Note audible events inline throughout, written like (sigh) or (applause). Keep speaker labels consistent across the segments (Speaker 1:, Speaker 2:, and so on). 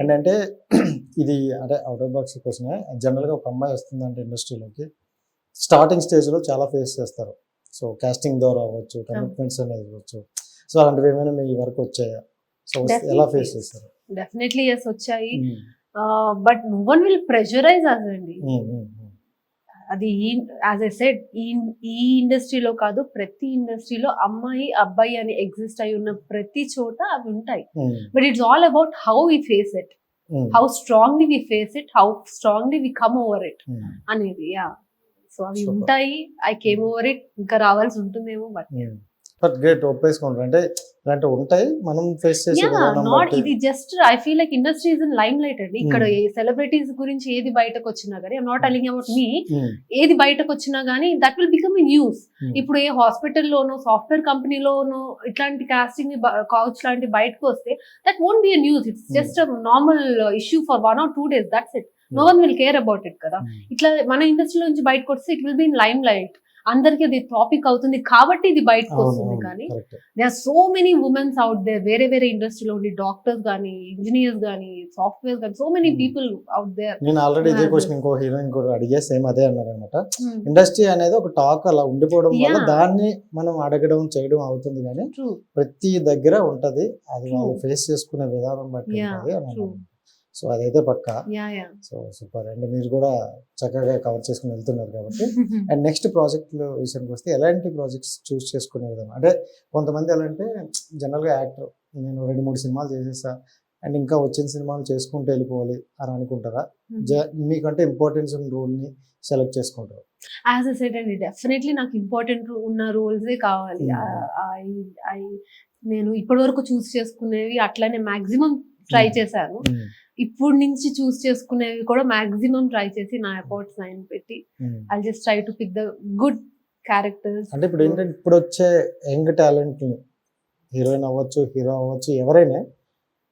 Speaker 1: ఏంటంటే (clears throat) ఇది అంటే అవుట్ ఆఫ్ బాక్స్ క్వశ్చన్ జనరల్గా ఒక అమ్మాయి వస్తుందంటే ఇండస్ట్రీలోకి స్టార్టింగ్ స్టేజ్లో చాలా ఫేస్ చేస్తారు. సో కాస్టింగ్ ద్వారా అవ్వచ్చు కమిట్మెంట్స్ అనేది అవ్వచ్చు. సో అలాంటివి ఏమైనా మీ వరకు వచ్చాయా? సో ఎలా ఫేస్. చేస్తారు?
Speaker 2: డెఫినెట్లీ ఎస్ వచ్చాయి. But no one will pressurise us అది యాజ్ ఎ సెడ్ ఈ ఈ ఇండస్ట్రీలో కాదు ప్రతి ఇండస్ట్రీలో అమ్మాయి అబ్బాయి అని ఎగ్జిస్ట్ అయి ఉన్న ప్రతి చోట అవి ఉంటాయి. But it's all about how we face it how strongly we face it how strongly we come over it అనేది యా సో అవి. ఉంటాయి ఐ కేమ్ ఓవర్ ఇట్ ఇంకా రావాల్సి ఉంటుందేమో బట్.
Speaker 1: But great ఒప్పేసుకుంటారు. అంటే ఇలాంటివి ఉంటాయి మనం ఫేస్ చేసే
Speaker 2: ఇది just I feel like industry is in limelight అండి. ఇక్కడ
Speaker 1: Hmm.
Speaker 2: ఏ సెలబ్రిటీస్ గురించి ఏది బయటకు వచ్చినా కానీ నాట్ టెలింగ్ అబౌట్ మీ ఏది బయటకు వచ్చినా కానీ దట్ విల్ బికమ్ న్యూస్ ఇప్పుడు ఏ హాస్పిటల్లోనో సాఫ్ట్వేర్ కంపెనీలోనో ఇట్లాంటి కాస్టింగ్ కావచ్చు లాంటి బయటకు వస్తే that won't be news it's
Speaker 1: Hmm.
Speaker 2: Just normal issue for one or two days that's it no one will care about it కదా.
Speaker 1: ఉమ్.
Speaker 2: ఇట్లా మన ఇండస్ట్రీ నుంచి బయటకు వస్తే it will be in limelight అందరికి అది టాపిక్ అవుతుంది కాబట్టి ఇది బయటకు వస్తుంది కానీ. They are so many womens out there వేరే వేరే ఇండస్ట్రీలో ఉండి డాక్టర్స్ కానీ ఇంజనీర్స్ కానీ సాఫ్ట్వేర్ కానీ so many
Speaker 1: Hmm.
Speaker 2: People out there
Speaker 1: నేను ఆల్రెడీ ఇదే. క్వశ్చన్ ఇంకో హీరోయిన్ కూడా అడిగే సేమ్ అదే అన్నారు అనమాట ఇండస్ట్రీ అనేది ఒక టాక్ అలా ఉండిపోవడం వల్ల. దాన్ని మనం అడగడం చేయడం అవుతుంది కానీ ప్రతి దగ్గర ఉంటది అది వాళ్ళు. ఫేస్ చేసుకునే విధానం బట్టి ఉంటది అని. సో అదైతే పక్క. So super. అండ్ మీరు కూడా చక్కగా కవర్ చేసుకుని వెళ్తున్నారు కాబట్టి. (laughs) అండ్ నెక్స్ట్ ప్రాజెక్ట్ విషయానికి వస్తే ఎలాంటి ప్రాజెక్ట్స్ చూస్ చేసుకునే విధానం? అంటే కొంతమంది ఎలా అంటే జనరల్గా యాక్టర్ నేను రెండు మూడు సినిమాలు చేసేసా. అండ్ ఇంకా వచ్చిన సినిమాలు చేసుకుంటూ వెళ్ళిపోవాలి అని అనుకుంటారా? జ- మీకంటే ఇంపార్టెన్స్ ఉన్న రోల్ని సెలెక్ట్ చేసుకుంటారు.
Speaker 2: యాజ్ అ సెట్ అండి డెఫినెట్లీ నాకు ఇంపార్టెంట్ ఉన్న రోల్సే కావాలి.
Speaker 1: Hmm.
Speaker 2: I- నేను ఇప్పటి వరకు చూస్ చేసుకునేవి అట్లానే మాక్సిమం ట్రై. చేశాను. ఇప్పుడు నుంచి చూస్ చేసుకునేవి కూడా మాక్సిమం ట్రై చేసి నా ఎఫర్ట్స్ నైన్ పెట్టి I just try to pick the good characters.
Speaker 1: అంటే ఇప్పుడు ఏంటంటే ఇప్పుడు వచ్చే యంగ్ టాలెంట్ని హీరోయిన్ అవ్వచ్చు హీరో అవ్వచ్చు ఎవరైనా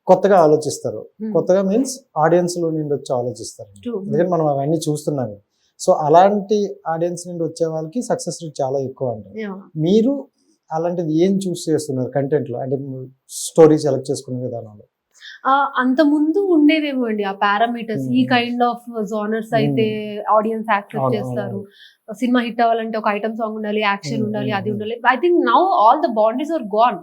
Speaker 1: కొత్తగా ఆలోచిస్తారు. కొత్తగా మీన్స్ ఆడియన్స్లో నుండి వచ్చి ఆలోచిస్తారు ఎందుకంటే మనం అవన్నీ చూస్తున్నాం. సో అలాంటి ఆడియన్స్ నుండి వచ్చే వాళ్ళకి సక్సెస్ రేట్ చాలా ఎక్కువ అంటారు మీరు అలాంటిది ఏం చూస్ చేస్తున్నారు కంటెంట్లో అంటే స్టోరీ సెలెక్ట్ చేసుకునే విధానంలో.
Speaker 2: అంత ముందు ఉండేవేమో అండి ఆ పారామీటర్స్ ఈ. కైండ్ ఆఫ్ జోనర్స్ అయితే ఆడియన్స్ యాక్సెప్ట్ చేస్తారు. సినిమా హిట్ అవ్వాలంటే ఒక ఐటమ్ సాంగ్ ఉండాలి యాక్షన్
Speaker 1: Hmm,
Speaker 2: ఉండాలి
Speaker 1: hmm,
Speaker 2: అది
Speaker 1: hmm.
Speaker 2: ఉండాలి I think now all the boundaries are gone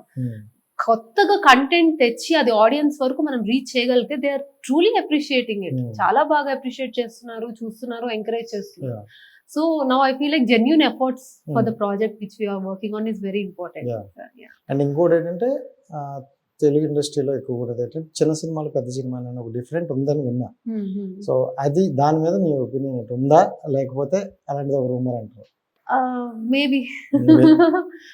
Speaker 2: కొత్తగా కంటెంట్ తెచ్చి అది ఆడియన్స్ వరకు మనం రీచ్ చేయగలిగితే they are truly appreciating it. చాలా బాగా అప్రిషియేట్ చేస్తున్నారు చూస్తున్నారు ఎంకరేజ్ చేస్తున్నారు. So now I feel like genuine efforts for the. Project which we are working on is very important.
Speaker 1: And ఇంకోటి ఏంటంటే తెలుగు ఇండస్ట్రీలో ఎక్కువ కూడా ఏంటంటే చిన్న సినిమాలు పెద్ద సినిమాలు అని ఒక డిఫరెంట్ ఉందని విన్నా. సో అది దాని మీద మీ ఒపీనియన్ ఏంటి ఉందా? లేకపోతే అలాంటిది ఒక రూమర్ అంటారు
Speaker 2: మేబీ.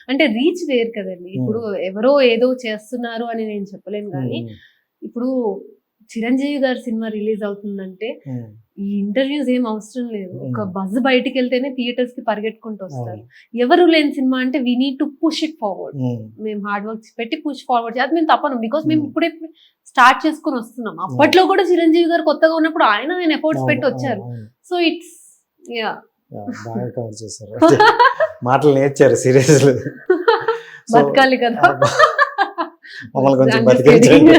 Speaker 2: అంటే రీచ్ వేరు కదండి. ఇప్పుడు ఎవరో ఏదో చేస్తున్నారు అని నేను చెప్పలేను కానీ ఇప్పుడు చిరంజీవి గారి సినిమా రిలీజ్ అవుతుందంటే ఈ ఇంటర్వ్యూస్ ఏం అవసరం లేదు. ఒక. బజ్ బయటికి వెళ్తేనే థియేటర్స్కి పరిగెట్టుకుంటూ వస్తారు. ఎవరు లేని సినిమా అంటే we need to push it forward మేము హార్డ్ వర్క్ పెట్టి పుష్ ఫార్వర్డ్ అది మేము తప్పను. బికాస్ మేము. ఇప్పుడే స్టార్ట్ చేసుకుని వస్తున్నాం. అప్పట్లో కూడా చిరంజీవి గారు కొత్తగా ఉన్నప్పుడు ఆయన ఆయన ఎఫర్ట్స్ పెట్టి వచ్చారు. సో ఇట్స్ యా
Speaker 1: Yeah, బాగా కవర్ చేశారు. మాటలు నేర్చారు సీరియస్ (laughs)
Speaker 2: బతకాలి కదా.
Speaker 1: మమ్మల్ని కొంచెం (laughs) బతికించండి.